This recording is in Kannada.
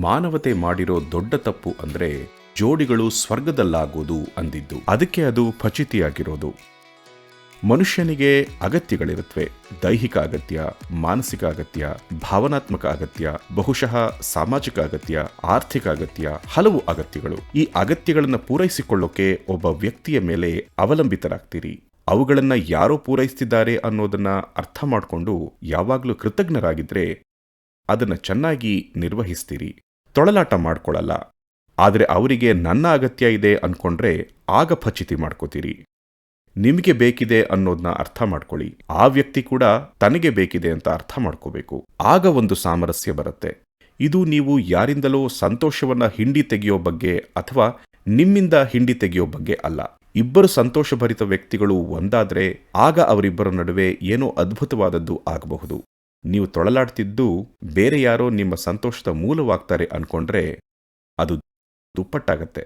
ಮಾನವತೆ ಮಾಡಿರೋ ದೊಡ್ಡ ತಪ್ಪು ಅಂದ್ರೆ ಜೋಡಿಗಳು ಸ್ವರ್ಗದಲ್ಲಾಗೋದು ಅಂದಿದ್ದು. ಅದಕ್ಕೆ ಅದು ಫಚಿತಿಯಾಗಿರೋದು. ಮನುಷ್ಯನಿಗೆ ಅಗತ್ಯಗಳಿರುತ್ತವೆ ದೈಹಿಕ ಅಗತ್ಯ, ಮಾನಸಿಕ ಅಗತ್ಯ, ಭಾವನಾತ್ಮಕ ಅಗತ್ಯ, ಬಹುಶಃ ಸಾಮಾಜಿಕ ಅಗತ್ಯ, ಆರ್ಥಿಕ ಅಗತ್ಯ, ಹಲವು ಅಗತ್ಯಗಳು. ಈ ಅಗತ್ಯಗಳನ್ನು ಪೂರೈಸಿಕೊಳ್ಳೋಕೆ ಒಬ್ಬ ವ್ಯಕ್ತಿಯ ಮೇಲೆ ಅವಲಂಬಿತರಾಗ್ತೀರಿ. ಅವುಗಳನ್ನ ಯಾರೋ ಪೂರೈಸ್ತಿದ್ದಾರೆ ಅನ್ನೋದನ್ನ ಅರ್ಥ ಮಾಡಿಕೊಂಡು ಯಾವಾಗಲೂ ಕೃತಜ್ಞರಾಗಿದ್ರೆ ಅದನ್ನ ಚೆನ್ನಾಗಿ ನಿರ್ವಹಿಸ್ತೀರಿ. ತೊಳಲಾಟ ಮಾಡ್ಕೊಳ್ಳಲ್ಲ. ಆದರೆ ಅವರಿಗೆ ನನ್ನ ಅಗತ್ಯ ಇದೆ ಅನ್ಕೊಂಡ್ರೆ ಆಗ ಫಚಿತಿ ಮಾಡ್ಕೋತೀರಿ. ನಿಮಗೆ ಬೇಕಿದೆ ಅನ್ನೋದನ್ನ ಅರ್ಥ ಮಾಡ್ಕೊಳ್ಳಿ. ಆ ವ್ಯಕ್ತಿ ಕೂಡ ತನಗೆ ಬೇಕಿದೆ ಅಂತ ಅರ್ಥ ಮಾಡ್ಕೋಬೇಕು. ಆಗ ಒಂದು ಸಾಮರಸ್ಯ ಬರುತ್ತೆ. ಇದು ನೀವು ಯಾರಿಂದಲೋ ಸಂತೋಷವನ್ನ ಹಿಂಡಿ ತೆಗೆಯೋ ಬಗ್ಗೆ ಅಥವಾ ನಿಮ್ಮಿಂದ ಹಿಂಡಿ ತೆಗೆಯೋ ಬಗ್ಗೆ ಅಲ್ಲ. ಇಬ್ಬರು ಸಂತೋಷಭರಿತ ವ್ಯಕ್ತಿಗಳು ಒಂದಾದ್ರೆ ಆಗ ಅವರಿಬ್ಬರ ನಡುವೆ ಏನೋ ಅದ್ಭುತವಾದದ್ದು ಆಗಬಹುದು. ನೀವು ತೊಳಲಾಡ್ತಿದ್ದು ಬೇರೆ ಯಾರೋ ನಿಮ್ಮ ಸಂತೋಷದ ಮೂಲವಾಗ್ತಾರೆ ಅನ್ಕೊಂಡ್ರೆ ಅದು ದುಪ್ಪಟ್ಟಾಗತ್ತೆ.